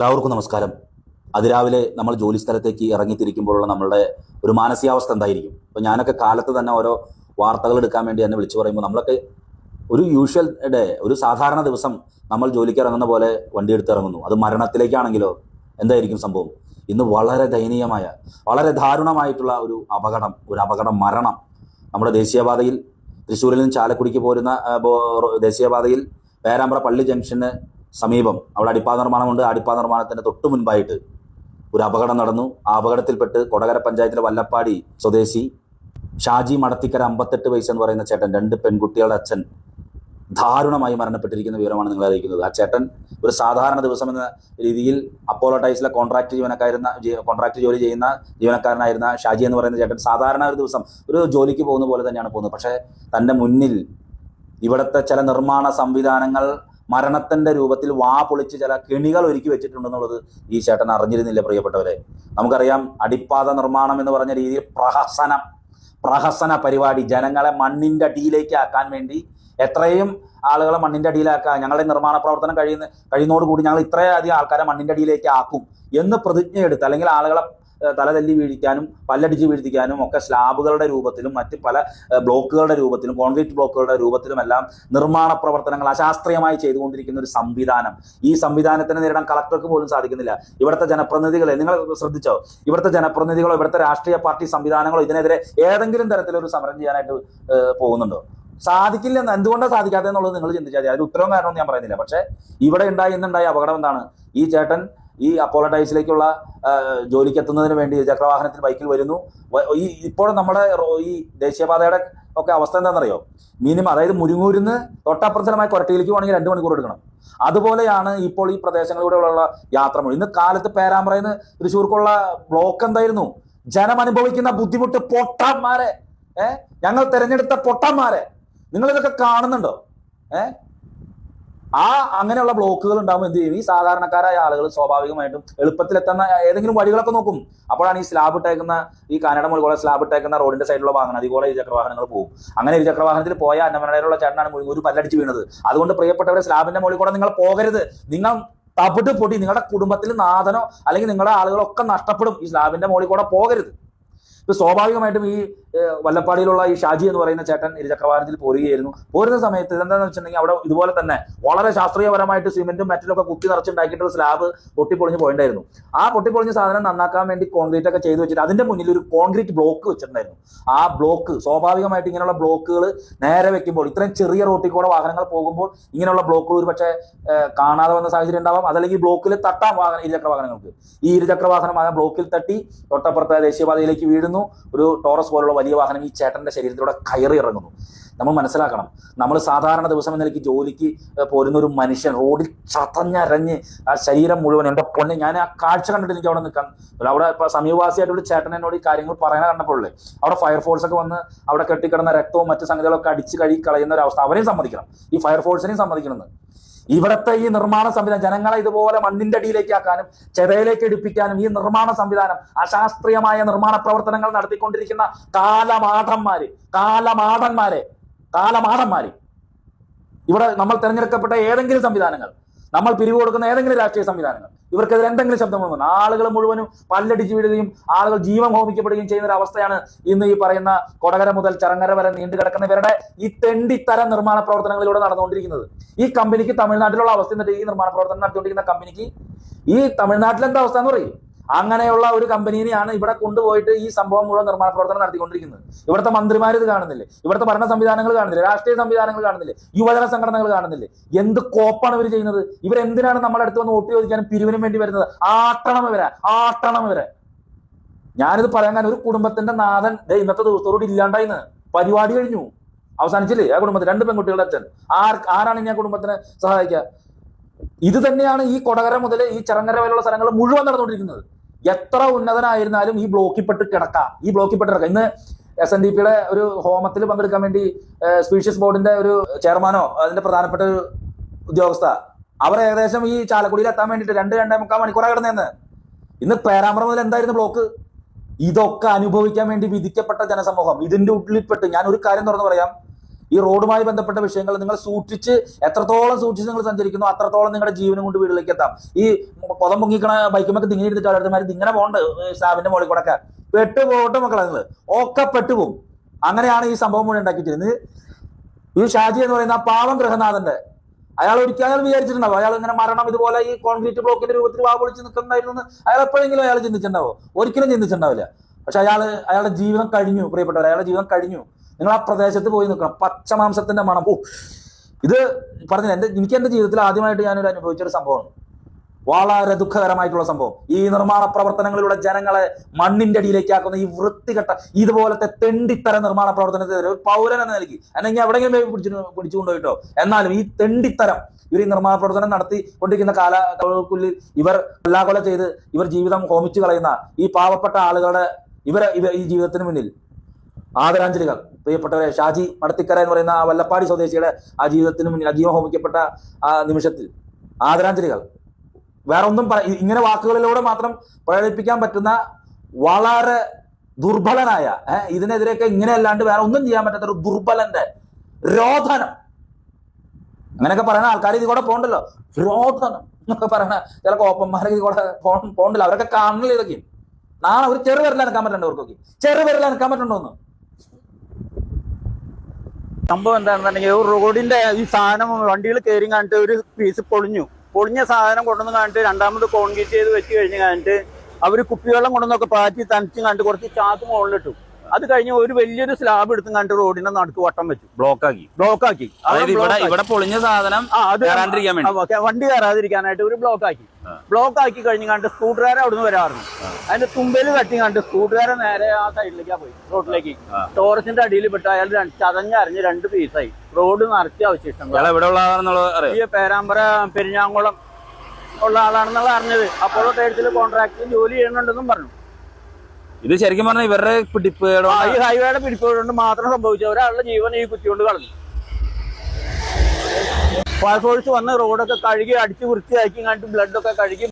എല്ലാവർക്കും നമസ്കാരം. അതിരാവിലെ നമ്മൾ ജോലി സ്ഥലത്തേക്ക് ഇറങ്ങിത്തിരിക്കുമ്പോഴുള്ള നമ്മളുടെ ഒരു മാനസികാവസ്ഥ എന്തായിരിക്കും? അപ്പോൾ ഞാനൊക്കെ കാലത്ത് തന്നെ ഓരോ വാർത്തകൾ എടുക്കാൻ വേണ്ടി എന്നെ വിളിച്ചു പറയുമ്പോൾ നമ്മളൊക്കെ ഒരു യൂഷ്വൽ ഡേ ഒരു സാധാരണ ദിവസം നമ്മൾ ജോലിക്ക് ഇറങ്ങുന്ന പോലെ വണ്ടി എടുത്ത് ഇറങ്ങുന്നു. അത് മരണത്തിലേക്കാണെങ്കിലോ എന്തായിരിക്കും സംഭവം? ഇന്ന് വളരെ ദയനീയമായ വളരെ ദാരുണമായിട്ടുള്ള ഒരു അപകടം ഒരു അപകടം മരണം. നമ്മുടെ ദേശീയപാതയിൽ തൃശ്ശൂരിൽ നിന്ന് ചാലക്കുടിക്ക് പോരുന്ന ദേശീയപാതയിൽ പേരാമ്പ്ര പള്ളി ജംഗ്ഷന് സമീപം. അവിടെ അടിപ്പാത നിർമ്മാണമുണ്ട്. അടിപ്പാത നിർമ്മാണത്തിന്റെ തൊട്ടു മുൻപായിട്ട് ഒരു അപകടം നടന്നു. ആ അപകടത്തിൽപ്പെട്ട് കൊടകര പഞ്ചായത്തിലെ വല്ലപ്പാടി സ്വദേശി ഷാജി മടത്തിക്കര അമ്പത്തെട്ട് വയസ്സ് എന്ന് പറയുന്ന ചേട്ടൻ രണ്ട് പെൺകുട്ടികളുടെ അച്ഛൻ ദാരുണമായി മരണപ്പെട്ടിരിക്കുന്ന വിവരമാണ് നിങ്ങൾ അറിയിക്കുന്നത്. ആ ചേട്ടൻ ഒരു സാധാരണ ദിവസം എന്ന രീതിയിൽ അപ്പോളോ ടൈസിലെ കോൺട്രാക്ട് ജീവനക്കാരുന്ന കോൺട്രാക്ട് ജോലി ചെയ്യുന്ന ജീവനക്കാരനായിരുന്ന ഷാജി എന്ന് പറയുന്ന ചേട്ടൻ സാധാരണ ഒരു ദിവസം ഒരു ജോലിക്ക് പോകുന്ന പോലെ തന്നെയാണ് പോകുന്നത്. പക്ഷേ തന്റെ മുന്നിൽ ഇവിടുത്തെ ചില നിർമ്മാണ സംവിധാനങ്ങൾ മരണത്തിന്റെ രൂപത്തിൽ വാ പൊളിച്ച് ചില കെണികൾ ഒരുക്കി വെച്ചിട്ടുണ്ടെന്നുള്ളത് ഈ ചേട്ടൻ അറിഞ്ഞിരുന്നില്ല പ്രിയപ്പെട്ടവരെ? നമുക്കറിയാം അടിപ്പാത നിർമ്മാണം എന്ന് പറഞ്ഞ രീതിയിൽ പ്രഹസനം പ്രഹസന പരിപാടി ജനങ്ങളെ മണ്ണിന്റെ അടിയിലേക്ക് ആക്കാൻ വേണ്ടി എത്രയും ആളുകളെ മണ്ണിന്റെ അടിയിലാക്കുക ഞങ്ങളുടെ നിർമ്മാണ പ്രവർത്തനം കഴിയുന്ന കഴിയുന്നതോടുകൂടി ഞങ്ങൾ ഇത്രയധികം ആൾക്കാരെ മണ്ണിന്റെ അടിയിലേക്ക് ആക്കും എന്ന് പ്രതിജ്ഞയെടുത്ത് അല്ലെങ്കിൽ ആളുകളെ തലതല്ലി വീഴിക്കാനും പല്ലടിച്ച് വീഴ്ത്തിക്കാനും ഒക്കെ സ്ലാബുകളുടെ രൂപത്തിലും മറ്റ് പല ബ്ലോക്കുകളുടെ രൂപത്തിലും കോൺക്രീറ്റ് ബ്ലോക്കുകളുടെ രൂപത്തിലുമെല്ലാം നിർമ്മാണ പ്രവർത്തനങ്ങൾ അശാസ്ത്രീയമായി ചെയ്തുകൊണ്ടിരിക്കുന്ന ഒരു സംവിധാനം. ഈ സംവിധാനത്തിന് നേരിടാൻ കളക്ടർക്ക് പോലും സാധിക്കുന്നില്ല. ഇവിടുത്തെ ജനപ്രതിനിധികളെ നിങ്ങൾ ശ്രദ്ധിച്ചോ? ഇവിടുത്തെ ജനപ്രതിനിധികളോ ഇവിടുത്തെ രാഷ്ട്രീയ പാർട്ടി സംവിധാനങ്ങളോ ഇതിനെതിരെ ഏതെങ്കിലും തരത്തിലൊരു സമരം ചെയ്യാനായിട്ട് പോകുന്നുണ്ടോ? സാധിക്കില്ല എന്ന് എന്തുകൊണ്ടാണ് സാധിക്കാത്തത് എന്നുള്ളത് നിങ്ങൾ ചിന്തിച്ചാൽ മതി. അതിന് ഉത്തരവും കാരണമൊന്നും ഞാൻ പറയുന്നില്ല. പക്ഷേ ഇവിടെ ഉണ്ടായി ഇന്നുണ്ടായ അപകടം എന്താണ്? ഈ ചേട്ടൻ ഈ അപ്പോളോ ടൈസിലേക്കുള്ള ജോലിക്ക് എത്തുന്നതിന് വേണ്ടി ചക്രവാഹനത്തിൽ ബൈക്കിൽ വരുന്നു. ഈ ഇപ്പോഴും നമ്മുടെ ഈ ദേശീയപാതയുടെ ഒക്കെ അവസ്ഥ എന്താണെന്നറിയോ? മിനിമം അതായത് മുരിങ്ങൂരിന്ന് തൊട്ടപ്രസരമായ കൊരട്ടിയിലേക്ക് പോകണമെങ്കിൽ രണ്ട് മണിക്കൂർ എടുക്കണം. അതുപോലെയാണ് ഇപ്പോൾ ഈ പ്രദേശങ്ങളിലൂടെയുള്ള യാത്ര ഇന്ന് കാലത്ത് പേരാമ്പ്രയിൽ നിന്ന് തൃശ്ശൂർക്കുള്ള ബ്ലോക്ക് എന്തായിരുന്നു? ജനം അനുഭവിക്കുന്ന ബുദ്ധിമുട്ട് പൊട്ടന്മാരെ. ഏഹ് ഞങ്ങൾ തിരഞ്ഞെടുത്ത പൊട്ടന്മാരെ. നിങ്ങൾ ഇതൊക്കെ കാണുന്നുണ്ടോ? ഏ? ആ അങ്ങനെയുള്ള ബ്ലോക്കുകൾ ഉണ്ടാകുമ്പോൾ എന്ത് ചെയ്യും? ഈ സാധാരണക്കാരായ ആളുകൾ സ്വാഭാവികമായിട്ടും എളുപ്പത്തിൽ എളുപ്പത്തിലെത്തുന്ന ഏതെങ്കിലും വഴികളൊക്കെ നോക്കും. അപ്പോഴാണ് ഈ സ്ലാബ് ഇട്ടേക്കുന്ന ഈ കാനഡ മുഴുവൻ സ്ലാബ് ഇട്ടേക്കുന്ന റോഡിന്റെ സൈഡിലുള്ള ഭാഗങ്ങൾ അതുപോലെ ഇരുചക്രവാഹനങ്ങൾ പോകും. അങ്ങനെ ഈ ഇരുചക്രവാഹനത്തിൽ പോയ അന്നമനയിലുള്ള ചേട്ടനാണ് ഒരു പല്ലടിച്ച് വീണത്. അതുകൊണ്ട് പ്രിയപ്പെട്ടവരെ സ്ലാബിന്റെ മുകളിൽ കൂടെ നിങ്ങൾ പോകരുത്. നിങ്ങൾ തവിട്ട് പൊടി നിങ്ങളുടെ കുടുംബത്തിൽ നാഥനോ അല്ലെങ്കിൽ നിങ്ങളുടെ ആളുകളൊക്കെ നഷ്ടപ്പെടും. ഈ സ്ലാബിന്റെ മുകളിൽ കൂടെ പോകരുത്. ഇപ്പൊ സ്വാഭാവികമായിട്ടും ഈ വല്ലപ്പാടിയിലുള്ള ഈ ഷാജി എന്ന് പറയുന്ന ചേട്ടൻ ഇരുചക്രവാഹനത്തിൽ പോരുകയായിരുന്നു. പോരുന്ന സമയത്ത് എന്താണെന്ന് വെച്ചിട്ടുണ്ടെങ്കിൽ അവിടെ ഇതുപോലെ തന്നെ വളരെ ശാസ്ത്രീയപരമായിട്ട് സിമെന്റും മെറ്റലൊക്കെ കുത്തി നിറച്ചുണ്ടാക്കിയിട്ടുള്ള സ്ലാബ് പൊട്ടിപ്പൊളിഞ്ഞ് പോയിട്ടുണ്ടായിരുന്നു. ആ പൊട്ടിപ്പൊളിഞ്ഞ സാധനം നന്നാക്കാൻ വേണ്ടി കോൺക്രീറ്റ് ഒക്കെ ചെയ്തു വെച്ചിട്ട് അതിന്റെ മുന്നിൽ ഒരു കോൺക്രീറ്റ് ബ്ലോക്ക് വെച്ചിട്ടുണ്ടായിരുന്നു. ആ ബ്ലോക്ക് സ്വാഭാവികമായിട്ട് ഇങ്ങനെയുള്ള ബ്ലോക്കുകൾ നേരെ വെക്കുമ്പോൾ ഇത്രയും ചെറിയ റോട്ടിൽ കൂടെ വാഹനങ്ങൾ പോകുമ്പോൾ ഇങ്ങനെയുള്ള ബ്ലോക്കുകൾ ഒരു പക്ഷേ കാണാതെ വന്ന സാഹചര്യം ഉണ്ടാവാം. അതല്ലെങ്കിൽ ബ്ലോക്കിൽ തട്ടാം വാഹനം ഇരുചക്ര വാഹനങ്ങൾക്ക് ഈ ഇരുചക്ര വാഹനം ആ ബ്ലോക്കിൽ തട്ടി തൊട്ടപ്പുറത്തെ ദേശീയപാതയിലേക്ക് വീഴുന്നു. ഒരു ടോറസ് പോലുള്ള വലിയ വാഹനം ഈ ചേട്ടന്റെ ശരീരത്തിലൂടെ കയറി ഇറങ്ങുന്നു. നമ്മൾ മനസ്സിലാക്കണം. നമ്മൾ സാധാരണ ദിവസം എന്ന നിലയ്ക്ക് ജോലിക്ക് പോരുന്ന ഒരു മനുഷ്യൻ റോഡിൽ ചതഞ്ഞരഞ്ഞ് ആ ശരീരം മുഴുവൻ എന്റെ പൊണ്ണ് ഞാൻ ആ കാഴ്ച കണ്ടിട്ട് എനിക്ക് അവിടെ നിൽക്കാൻ അവിടെ ഇപ്പൊ സമീപവാസിയായിട്ടുള്ള ചേട്ടൻ എന്നോട് ഈ കാര്യങ്ങൾ പറയണ കണ്ടപ്പോഴേ അവിടെ ഫയർഫോഴ്സ് ഒക്കെ വന്ന് അവിടെ കെട്ടിക്കിടന്ന രക്തവും മറ്റു സംഗതികളൊക്കെ അടിച്ച് കഴുകി കളയുന്ന ഒരു അവസ്ഥ. അവരെയും സമ്മതിക്കണം. ഈ ഫയർഫോഴ്സിനെയും സമ്മതിക്കണമെന്ന് ഇവിടുത്തെ ഈ നിർമ്മാണ സംവിധാനം ജനങ്ങളെ ഇതുപോലെ മണ്ണിന്റെ അടിയിലേക്ക് ആക്കാനും ചെതയിലേക്ക് എടുപ്പിക്കാനും ഈ നിർമ്മാണ സംവിധാനം അശാസ്ത്രീയമായ നിർമ്മാണ പ്രവർത്തനങ്ങൾ നടത്തിക്കൊണ്ടിരിക്കുന്ന കാലമാടന്മാര് കാലമാടന്മാരെ കാലമാടന്മാര് ഇവിടെ നമ്മൾ തിരഞ്ഞെടുക്കപ്പെട്ട ഏതെങ്കിലും സംവിധാനങ്ങൾ നമ്മൾ പിരിവ് കൊടുക്കുന്ന ഏതെങ്കിലും രാഷ്ട്രീയ സംവിധാനങ്ങൾ ഇവർക്കെതിരെ എന്തെങ്കിലും ശബ്ദം വന്നു ആളുകൾ മുഴുവനും പല്ലടിച്ച് വീഴുകയും ആളുകൾ ജീവൻ ഹോമിക്കപ്പെടുകയും ചെയ്യുന്ന ഒരു അവസ്ഥയാണ് ഇന്ന് ഈ പറയുന്ന കൊടകര മുതൽ ചരങ്ങര വരെ നീണ്ടു കിടക്കുന്ന ഇവരുടെ ഈ തെണ്ടിത്തരം നിർമ്മാണ പ്രവർത്തനങ്ങളിലൂടെ നടന്നുകൊണ്ടിരിക്കുന്നത്. ഈ കമ്പനിക്ക് തമിഴ്നാട്ടിലുള്ള അവസ്ഥ എന്നിട്ട് ഈ നിർമ്മാണ പ്രവർത്തനം നടത്തിക്കൊണ്ടിരിക്കുന്ന കമ്പനിക്ക് ഈ തമിഴ്നാട്ടിൽ എന്താ അവസ്ഥ എന്ന് പറയും? അങ്ങനെയുള്ള ഒരു കമ്പനിയെയാണ് ഇവിടെ കൊണ്ടുപോയിട്ട് ഈ സംഭവം മുഴുവൻ നിർമ്മാണ പ്രവർത്തനം നടത്തിക്കൊണ്ടിരിക്കുന്നത്. ഇവിടുത്തെ മന്ത്രിമാർ ഇത് കാണുന്നില്ലേ? ഇവിടുത്തെ ഭരണ സംവിധാനങ്ങൾ കാണുന്നില്ലേ? രാഷ്ട്രീയ സംവിധാനങ്ങൾ കാണുന്നില്ലേ? യുവജന സംഘടനകൾ കാണുന്നില്ലേ? എന്ത് കോപ്പാണ് ഇവർ ചെയ്യുന്നത്? ഇവരെന്തിനാണ് നമ്മുടെ അടുത്ത് വന്ന് വോട്ട് ചോദിക്കാനും പിരിവിനും വേണ്ടി വരുന്നത്? ആട്ടണം ഇവരെ ആട്ടണം ഇവരെ. ഞാനിത് പറയാൻ കാരണം ഒരു കുടുംബത്തിന്റെ നാഥൻ ഇന്നത്തെ ദിവസത്തോട് ഇല്ലാണ്ടായിന്ന് പരിപാടി കഴിഞ്ഞു. അവസാനിച്ചില്ലേ? ആ കുടുംബത്തിൽ രണ്ട് പെൺകുട്ടികളുടെ അച്ഛൻ. ആർ ആരാണ് ഇനി ആ കുടുംബത്തിനെ സഹായിക്കുക? ഇത് തന്നെയാണ് ഈ കൊടകര മുതൽ ഈ ചിറങ്ങര വരെയുള്ള സ്ഥലങ്ങൾ മുഴുവൻ നടന്നുകൊണ്ടിരിക്കുന്നത്. എത്ര ഉന്നതനായിരുന്നാലും ഈ ബ്ലോക്കിൽപ്പെട്ട് കിടക്കാം. ഈ ബ്ലോക്കിൽപ്പെട്ട് കിടക്കാം. ഇന്ന് എസ് എൻ ഡി പിയുടെ ഒരു ഹോമത്തിൽ പങ്കെടുക്കാൻ വേണ്ടി സ്പീഷ്യസ് ബോർഡിന്റെ ഒരു ചെയർമാനോ അതിന്റെ പ്രധാനപ്പെട്ട ഒരു ഉദ്യോഗസ്ഥ അവർ ഏകദേശം ഈ ചാലക്കുടിയിൽ എത്താൻ വേണ്ടിയിട്ട് രണ്ട് രണ്ടേ മുക്കാൽ മണിക്കൂറാണ് കിടന്നേന്ന് ഇന്ന് പേരാമ്പ്ര മുതൽ എന്തായിരുന്നു ബ്ലോക്ക്? ഇതൊക്കെ അനുഭവിക്കാൻ വേണ്ടി വിധിക്കപ്പെട്ട ജനസമൂഹം. ഇതിന്റെ ഉള്ളിൽപ്പെട്ട് ഞാൻ ഒരു കാര്യം തുറന്നു പറയാം. ഈ റോഡുമായി ബന്ധപ്പെട്ട വിഷയങ്ങൾ നിങ്ങൾ സൂക്ഷിച്ച് എത്രത്തോളം സൂക്ഷിച്ച് നിങ്ങൾ സഞ്ചരിക്കുന്നു അത്രത്തോളം നിങ്ങളുടെ ജീവനും കൊണ്ട് വീട്ടിലേക്ക് എത്താം. ഈ കൊതം പൊങ്ങിക്കണ ബൈക്കുമൊക്കെ തിങ്ങി എടുത്തിട്ട് അവരുടെ ഇങ്ങനെ പോകണ്ട് സ്ലാബിന്റെ മുകളിൽ കൂടെ ഒക്കെ പെട്ടു പോകട്ടെ മക്കളെ നിങ്ങൾ ഒക്കെ പെട്ടുപോകും അങ്ങനെയാണ് ഈ സംഭവം മുഴുവൻ ഉണ്ടാക്കിച്ചിരുന്നത് ഈ ഷാജി എന്ന് പറയുന്ന ആ പാവം ഗൃഹനാഥന്റെ അയാൾ ഒരിക്കലും അയാൾ വിചാരിച്ചിട്ടുണ്ടാവും. അയാൾ ഇങ്ങനെ മരണം ഇതുപോലെ ഈ കോൺക്രീറ്റ് ബ്ലോക്കിന്റെ രൂപത്തിൽ വാ പൊളിച്ച് അയാൾ എപ്പോഴെങ്കിലും അയാൾ ചിന്തിച്ചിട്ടുണ്ടാവോ? ഒരിക്കലും ചിന്തിച്ചിട്ടുണ്ടാവില്ല. പക്ഷെ അയാൾ അയാളുടെ ജീവിതം കഴിഞ്ഞു പ്രിയപ്പെട്ടവർ അയാളുടെ ജീവിതം കഴിഞ്ഞു. നിങ്ങൾ ആ പ്രദേശത്ത് പോയി നിൽക്കണം. പച്ചമാംസത്തിന്റെ മണം. ഓ ഇത് പറഞ്ഞില്ല? എന്റെ എനിക്ക് എന്റെ ജീവിതത്തിൽ ആദ്യമായിട്ട് ഞാനൊരു അനുഭവിച്ചൊരു സംഭവമാണ്. വളരെ ദുഃഖകരമായിട്ടുള്ള സംഭവം. ഈ നിർമ്മാണ പ്രവർത്തനങ്ങളിലൂടെ ജനങ്ങളെ മണ്ണിന്റെ അടിയിലേക്കാക്കുന്ന ഈ വൃത്തികെട്ട ഇതുപോലത്തെ തെണ്ടിത്തര നിർമ്മാണ പ്രവർത്തനത്തിനെതിരെ ഒരു പൗരൻ എന്ന നിലയ്ക്ക് അല്ലെങ്കിൽ എവിടെയെങ്കിലും പിടിച്ചു പിടിച്ചുകൊണ്ടുപോയിട്ടോ. എന്നാലും ഈ തെണ്ടിത്തരം ഇവർ ഈ നിർമ്മാണ പ്രവർത്തനം നടത്തി കൊണ്ടിരിക്കുന്ന കാലക്കുള്ളിൽ ഇവർ കൊല്ലാകൊല ചെയ്ത് ഇവർ ജീവിതം ഹോമിച്ചു കളയുന്ന ഈ പാവപ്പെട്ട ആളുകളുടെ ഇവർ ഇവർ ഈ ജീവിതത്തിന് മുന്നിൽ. ആദരാഞ്ജലികൾ. പ്രിയപ്പെട്ടവരെ ഷാജി മടത്തിക്കര എന്ന് പറയുന്ന ആ വല്ലപ്പാടി സ്വദേശിയുടെ ആ ജീവിതത്തിന് മുന്നിൽ അജീവം ഹോമിക്കപ്പെട്ട ആ നിമിഷത്തിൽ ആദരാഞ്ജലികൾ. വേറെ ഒന്നും പറ ഇങ്ങനെ വാക്കുകളിലൂടെ മാത്രം പ്രകടിപ്പിക്കാൻ പറ്റുന്ന വളരെ ദുർബലനായ ഇതിനെതിരെയൊക്കെ ഇങ്ങനെ അല്ലാണ്ട് വേറെ ഒന്നും ചെയ്യാൻ പറ്റാത്ത ഒരു ദുർബലന്റെ രോധനം. അങ്ങനെയൊക്കെ പറയുന്ന ആൾക്കാർ ഇത് കൂടെ പോകണ്ടല്ലോ. രോധനം എന്നൊക്കെ പറയണ ചില കോപ്പന്മാരൊക്കെ ഇത് കൂടെ പോകണ്ടല്ലോ. അവരൊക്കെ കാണില്ല ഇതൊക്കെ. നാളെ ഒരു ചെറു വിരൽ അനക്കാൻ പറ്റണ്ട അവർക്കൊക്കെ? ചെറു വിരൽ അനക്കാൻ പറ്റണ്ടോ ഒന്ന്? സംഭവം എന്താണെന്നുണ്ടെങ്കിൽ റോഡിന്റെ ഈ സാധനം വണ്ടികൾ കയറി കണ്ടിട്ട് ഒരു പീസ് പൊളിഞ്ഞു. പൊളിഞ്ഞ സാധനം കൊണ്ടുവന്ന് കണ്ടിട്ട് രണ്ടാമത് കോൺക്രീറ്റ് ചെയ്ത് വെച്ച് കഴിഞ്ഞ് കണ്ടിട്ട് അവർ കുപ്പിവെള്ളം കൊണ്ടുവന്നൊക്കെ പാറ്റി തനിച്ചും കണ്ട് കുറച്ച് ചാക്ക് മുകളിലിട്ടു. അത് കഴിഞ്ഞ് ഒരു വലിയൊരു സ്ലാബ് എടുത്തും കണ്ടിട്ട് റോഡിന്റെ നടുക്ക് വട്ടം വെച്ചു. ബ്ലോക്ക് ആക്കി ബ്ലോക്ക് ആക്കി അവിടെ ഇവിടെ പൊളിഞ്ഞ സാധനം വേണ്ടി. കയറാതിരിക്കാനായിട്ട് ഒരു ബ്ലോക്ക് ആക്കി ആ. ബ്ലോക്ക് ആക്കി കഴിഞ്ഞ് കണ്ട് സ്കൂട്ടറുകാരെ അവിടുന്ന് വരാറുണ്ട്. അതിന്റെ തുമ്പയിൽ തട്ടി കണ്ട് സ്കൂട്ടറുകാരെ നേരെ ആ സൈഡിലേക്കാ പോയി. റോഡിലേക്ക്. ടോറസിന്റെ അടിയിൽ പെട്ട് അയാൾ രണ്ട് ചതഞ്ഞറിഞ്ഞ് രണ്ട് പീസായി റോഡ് നിറച്ച് അവശിഷ്ടം ഇയാൾ എവിടെ ഉള്ളതാണെന്നുള്ളത് അറിയാം? ഈ പേരാമ്പ്ര പെരിഞ്ഞാങ്കുളം ഉള്ള ആളാണെന്നുള്ള അറിഞ്ഞത്. അപ്പോഴോ ടൈൽസിൽ കോൺട്രാക്ട് ജോലി ചെയ്യുന്നുണ്ടെന്നും പറഞ്ഞു. ഇത് ശരിക്കും പറഞ്ഞാൽ ഇവരുടെ പിടിപ്പേടോ ആ, ഈ ഹൈവേയുടെ പിടിപ്പോഴുകൊണ്ട് മാത്രം സംഭവിച്ചു ഒരാളുടെ ജീവൻ ഈ കുത്തിക്കൊണ്ട് കളഞ്ഞു. ഫയർഫോഴ്സ് വന്ന് റോഡൊക്കെ കഴുകി അടിച്ച് വൃത്തിയാക്കി കണ്ടിട്ട് ബ്ലഡൊക്കെ കഴുകി